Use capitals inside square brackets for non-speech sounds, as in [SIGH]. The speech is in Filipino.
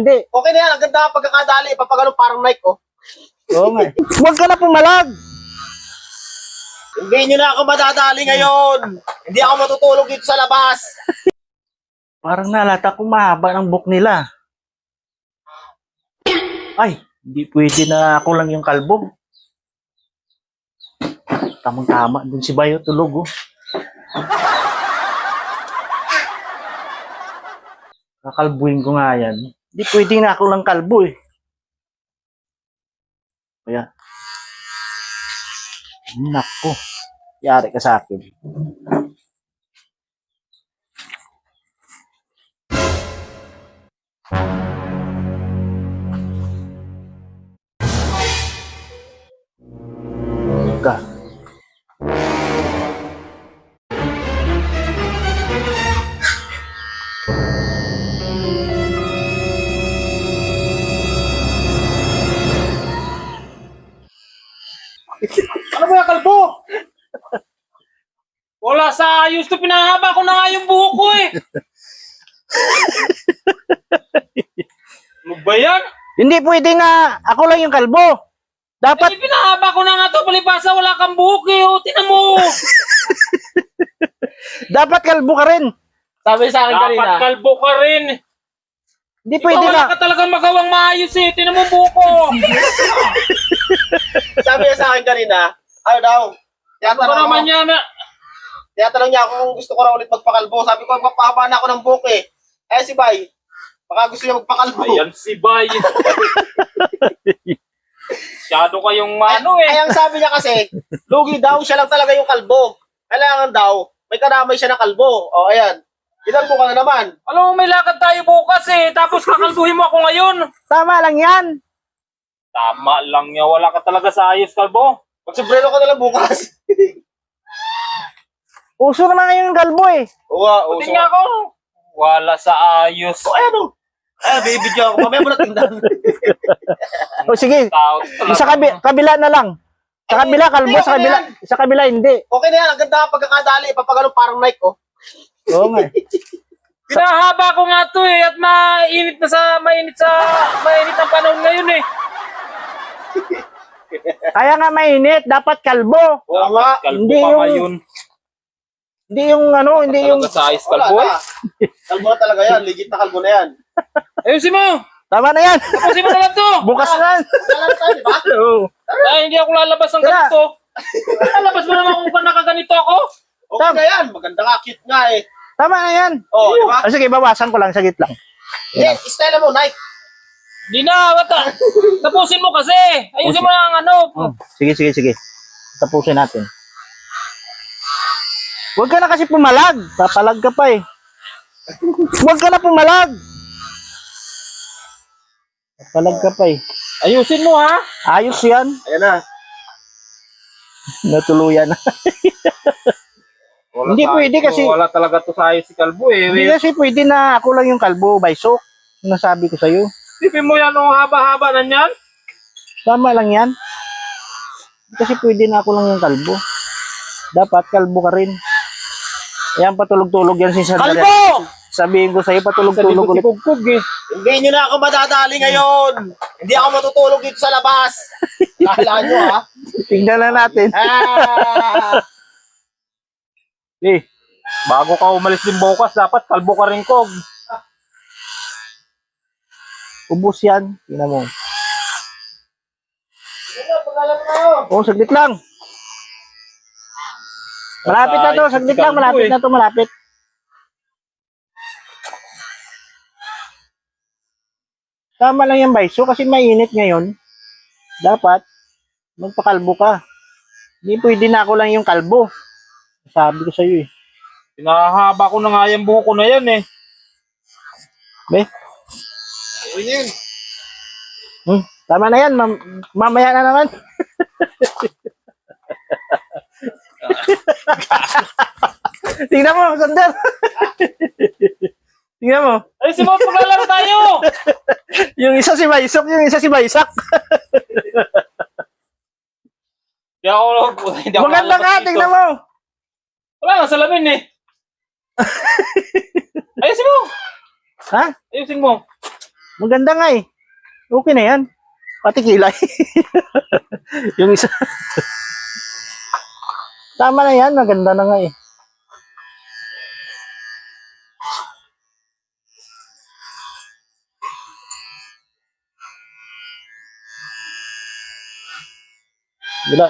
Hindi. Okay na yan, ang ganda ang pagkakadali. Papagano parang Nike, oh. Oo nga. Huwag ka na pumalag. Hindi nyo na ako madadali ngayon. Hindi ako matutulog dito sa labas. Parang nalata ko mahaba ng book nila. Ay, hindi pwede na ako lang yung kalbo. Tamang-tama dun si Bayo tulog oh. Kakalbuin ko nga yan. Hindi pwede na ako lang kalbo eh. Kaya. Nako. Yari ka sa akin. Wala sa ayos to, pinahaba ko na nga yung buhok ko eh. [LAUGHS] ano ba yan? Hindi pwede nga ako lang yung kalbo. Dapat Eh, pinahaba ko na nga to, palibasa wala kang buhok eh. O, tinan mo. [LAUGHS] dapat kalbo ka rin. Sabi sa akin Dapat kanina, kalbo ka rin. Hindi Ikaw pwede wala nga. ka talagang magawang maayos eh. Tinan mo buhok ko. [LAUGHS] sabi sa akin kanina, ano daw, Ano tiyatanong, ba naman yan? Tiyatanong niya ako kung gusto ko raw ulit magpakalbo. Sabi ko, magpapahaba na ako ng buhok eh. Eh si Bay, baka gusto niya magpakalbo. Ayan si Bay. [LAUGHS] Masyado kayong ano Ay, eh. ang sabi niya kasi, lugi daw, siya lang talaga yung kalbo. Kailangan daw, may karamay siya na kalbo. O, ayan. Kinalbo ka na naman. Alam mo, may lakad tayo bukas eh. Tapos kakalbuhin mo ako ngayon. Tama lang yan. Tama lang niya. Wala ka talaga sa ayos, kalbo. Magsobrero ka na lang bukas. [LAUGHS] Uso naman ngayon yung kalbo eh. Oo, nga, oo. Puti nga ako. Wala sa ayos. O, ayan o. Ay, bibidyo ako. Mamaya mo na tingnan. [LAUGHS] O sige, Tao sa kabi- kabila na lang. Sa kabila, kalbo, sa kabila. Sa kabila, hindi. Okay na yan, ang ganda pagkakadali. Papagano parang Nike, oh. Oo nga. [LAUGHS] Pinahaba ko nga to eh at mainit na sa mainit sa mainit ang panahon ngayon eh. Kaya nga mainit, dapat kalbo. Oo nga. Kalbo Hindi pa yung- ngayon. Hindi yung ano, hindi yung... Sa Wala kalbo eh. Kalbo na talaga yan. Legit na kalbo na yan. Ayusin mo! Tama na yan. Tapusin mo na lang to! Bukas na. Tayo, di ba? Oo. Dahil hindi ako lalabas ng Tara. ganito. Lalabas mo naman kung nakaganito ako. Okay na yan. Maganda nga, cute nga eh. Tama na yan. Oo, di ba? Ah, sige, bawasan ko lang, sagit lang. Eh, style mo, Nike. Di na, wata. Tapusin mo kasi. Ayusin mo na ang ano. Oh, sige, sige, sige. Tapusin natin. Huwag ka na kasi pumalag. Papalag ka pa eh. Huwag ka na pumalag. Papalag ka pa eh. Ayusin mo ha. Ayos yan. Ayan na. Natuluyan na. [LAUGHS] Wala Hindi pwede to. kasi- Wala talaga to sa ayos si Kalbo eh. Hindi kasi pwede na ako lang yung kalbo by sok. Nasabi ko sa'yo. Tipin mo yan ang haba-haba na yan. Tama lang yan. Kasi pwede na ako lang yung kalbo. Dapat kalbo ka rin. Ayan, patulog-tulog yan si Sandra. Kalbo! Sabihin ko sa'yo, patulog-tulog ulit. Kugkug eh. Hindi nyo na ako madadali ngayon. Hindi ako matutulog dito sa labas. [LAUGHS] Kahalaan nyo, ha? Tingnan na natin. Ah! [LAUGHS] Eh, bago ka umalis din bukas, dapat kalbo ka rin kog. Ubus yan. Tingnan mo. Ano, tayo. Oh, saglit lang. Malapit na to, saglit lang, malapit na to, malapit. Tama lang yan, Baiso, kasi mainit ngayon. Dapat, magpakalbo ka. Hindi pwede na ako lang yung kalbo. Sabi ko sa'yo eh. Pinahaba ko na nga yung buhok ko na yan eh. Be, Uy, yun. hmm, tama na yan, mam- mamaya na naman. [LAUGHS] Tingnan mo, Sander. Tingnan mo. Ay, si Mom, paglalaro tayo! Yung isa si Baisok, yung isa si Baisak. Hindi ako, hindi ako Maganda dito. tingnan mo. Wala nga salamin eh. [LAUGHS] Ayusin mo! Ha? Ayusin mo. Maganda nga eh. Okay na yan. Pati kilay. [LAUGHS] yung isa. Tama na yan. Maganda na nga eh. Wala,